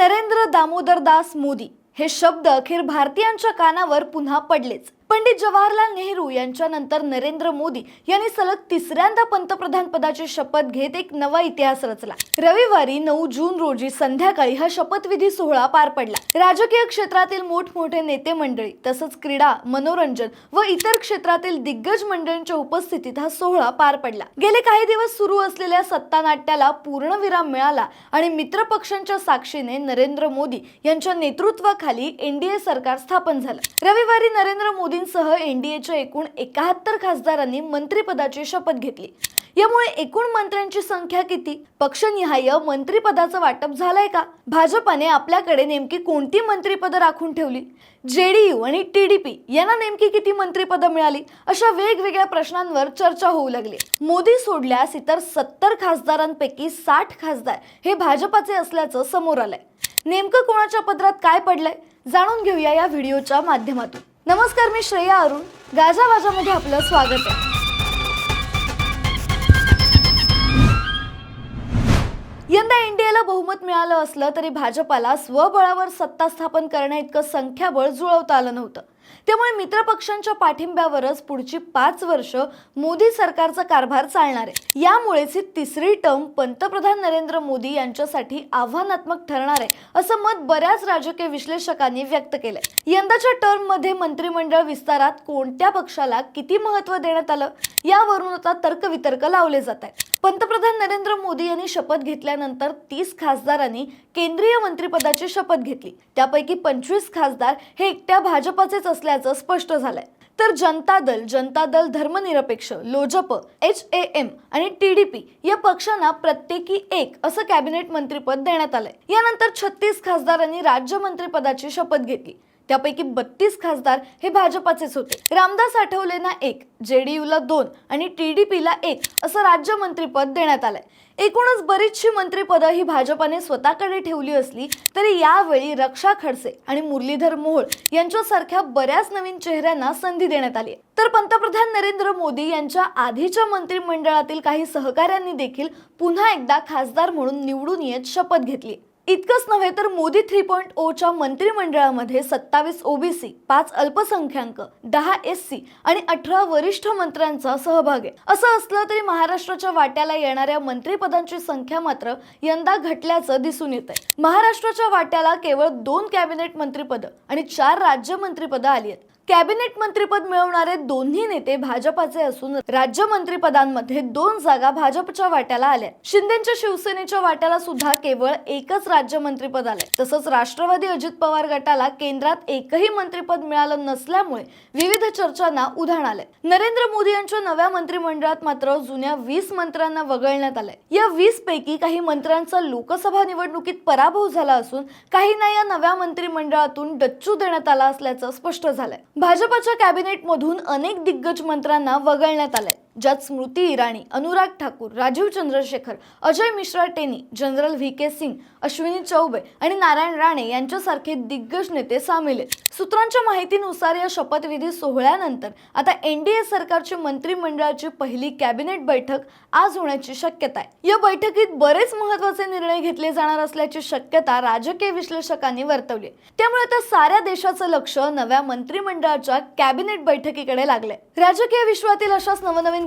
नरेंद्र दामोदरदास मोदी हे शब्द अखेर भारतीयांच्या कानावर पुन्हा पडलेच. पंडित जवाहरलाल नेहरू यांच्यानंतर नरेंद्र मोदी यांनी सलग तिसऱ्यांदा पंतप्रधान पदाची शपथ घेत एक नवा इतिहास रचला. रविवारी नऊ जून रोजी संध्याकाळी हा शपथविधी सोहळा पार पडला. राजकीय क्षेत्रातील मोठमोठे नेते मंडळी तसंच क्रीडा मनोरंजन व इतर क्षेत्रातील दिग्गज मंडळींच्या उपस्थितीत हा सोहळा पार पडला. गेले काही दिवस सुरू असलेल्या सत्ता नाट्याला पूर्णविराम मिळाला आणि मित्रपक्षांच्या साक्षीने नरेंद्र मोदी यांच्या नेतृत्वाखाली एनडीए सरकार स्थापन झालं. रविवारी नरेंद्र मोदी मोदींसह एनडीएच्या एकूण एकाहत्तर खासदारांनी मंत्रिपदाची शपथ घेतली. यामुळे एकूण मंत्र्यांची संख्या किती? पक्षनिहाय मंत्रिपदाचं वाटप झालंय का? भाजपाने आपल्याकडे नेमकी कोणती मंत्रिपदं राखून ठेवली? जेडीयू आणि टीडीपी यांना नेमकी किती मंत्रिपदं मिळाली? अशा वेगवेगळ्या प्रश्नांवर चर्चा होऊ लागली. मोदी सोडल्यास इतर सत्तर खासदारांपैकी साठ खासदार हे भाजपाचे असल्याचं समोर आलंय. नेमकं कोणाच्या पदरात काय पडलंय? जाणून घेऊया या व्हिडिओच्या माध्यमातून. नमस्कार मी श्रेया अरुण. गाजावाजामध्ये आपलं स्वागत आहे. यंदा एनडीएला बहुमत मिळालं असलं तरी भाजपाला स्वबळावर सत्ता स्थापन करण्याइतकं संख्याबळ जुळवता आलं नव्हतं. त्यामुळे मित्रपक्षांच्या पाठिंब्यावरच पुढची पाच वर्ष मोदी सरकारचा कारभार चालणार आहे. यामुळेच ही तिसरी टर्म पंतप्रधान नरेंद्र मोदी यांच्यासाठी आव्हानात्मक ठरणार आहे असं मत बऱ्याच राजकीय विश्लेषकांनी व्यक्त केलंय. यंदाच्या टर्ममध्ये मंत्रिमंडळ विस्तारात कोणत्या पक्षाला किती महत्त्व देण्यात आलं यावरून आता तर्कवितर्क लावले जात आहेत. पंतप्रधान नरेंद्र मोदी यांनी शपथ घेतल्यानंतर तीस खासदारांनी केंद्रीय मंत्रिपदाची शपथ घेतली. त्यापैकी पंचवीस खासदार हे एकट्या भाजपाचेच असल्याचं स्पष्ट झालंय. तर जनता Dal Janata Dal Dharmanirpeksh Lojap H A M आणि टीडीपी या पक्षांना प्रत्येकी एक असं कॅबिनेट मंत्रिपद देण्यात आलंय. यानंतर छत्तीस खासदारांनी राज्यमंत्रीपदाची शपथ घेतली. त्यापैकी बत्तीस खासदार हे भाजपाचेच होते. रामदास आठवलेंना एक जेडीयूला दोन आणि टी डी पीला एक असं राज्यमंत्रीपद देण्यात आलंय. एकूणच बरीचशी मंत्रिपदं ही भाजपाने स्वतःकडे ठेवली असली तरी यावेळी रक्षा खडसे आणि मुरलीधर मोहोळ यांच्यासारख्या बऱ्याच नवीन चेहऱ्यांना संधी देण्यात आली आहे. तर पंतप्रधान नरेंद्र मोदी यांच्या आधीच्या मंत्रिमंडळातील काही सहकाऱ्यांनी देखील पुन्हा एकदा खासदार म्हणून निवडून येत शपथ घेतली इतकंच नव्हे तर मोदी थ्री पॉईंट ओच्या मंत्रिमंडळामध्ये सत्तावीस ओबीसी पाच अल्पसंख्याक दहा एस सी आणि अठरा वरिष्ठ मंत्र्यांचा सहभाग आहे. असं असलं तरी महाराष्ट्राच्या वाट्याला येणाऱ्या मंत्रिपदांची संख्या मात्र यंदा घटल्याचं दिसून येत आहे महाराष्ट्राच्या वाट्याला केवळ दोन कॅबिनेट मंत्रिपद आणि चार राज्य मंत्रिपदं आली आहेत. कॅबिनेट मंत्रीपद मिळवणारे दोन्ही नेते भाजपाचे असून राज्य मंत्रिपदांमध्ये दोन जागा भाजपच्या वाट्याला आल्या. शिंदेच्या शिवसेनेच्या वाट्याला सुद्धा केवळ एकच राज्य मंत्रिपद आले तसंच राष्ट्रवादी अजित पवार गटाला केंद्रात एकही मंत्रिपद मिळालं नसल्यामुळे विविध चर्चांना उधाण आले नरेंद्र मोदी यांच्या नव्या मंत्रिमंडळात मात्र जुन्या वीस मंत्र्यांना वगळण्यात आलंय. या वीस पैकी काही मंत्र्यांचा लोकसभा निवडणुकीत पराभव झाला असून काहींना या नव्या मंत्रिमंडळातून डच्चू देण्यात आला असल्याचं स्पष्ट झालंय. भाजपाच्या कॅबिनेटमधून अनेक दिग्गज मंत्र्यांना वगळण्यात आलंय. ज्यात Smriti Irani Anurag Thakur Rajeev Chandrasekhar Ajay Mishra Teni general V K Singh Ashwini Choubey आणि नारायण राणे यांच्यासारखे दिग्गज नेते सामील आहेत. सूत्रांच्या माहितीनुसार या शपथविधी सोहळ्यानंतर आता एनडीए सरकारची मंत्रिमंडळाची पहिली कॅबिनेट बैठक आज होण्याची शक्यता आहे. या बैठकीत बरेच महत्त्वाचे निर्णय घेतले जाणार असल्याची शक्यता राजकीय विश्लेषकांनी वर्तवली त्यामुळे आता साऱ्या देशाचं लक्ष नव्या मंत्रिमंडळाच्या कॅबिनेट बैठकीकडे लागले राजकीय विश्वातील अशाच नवनवीन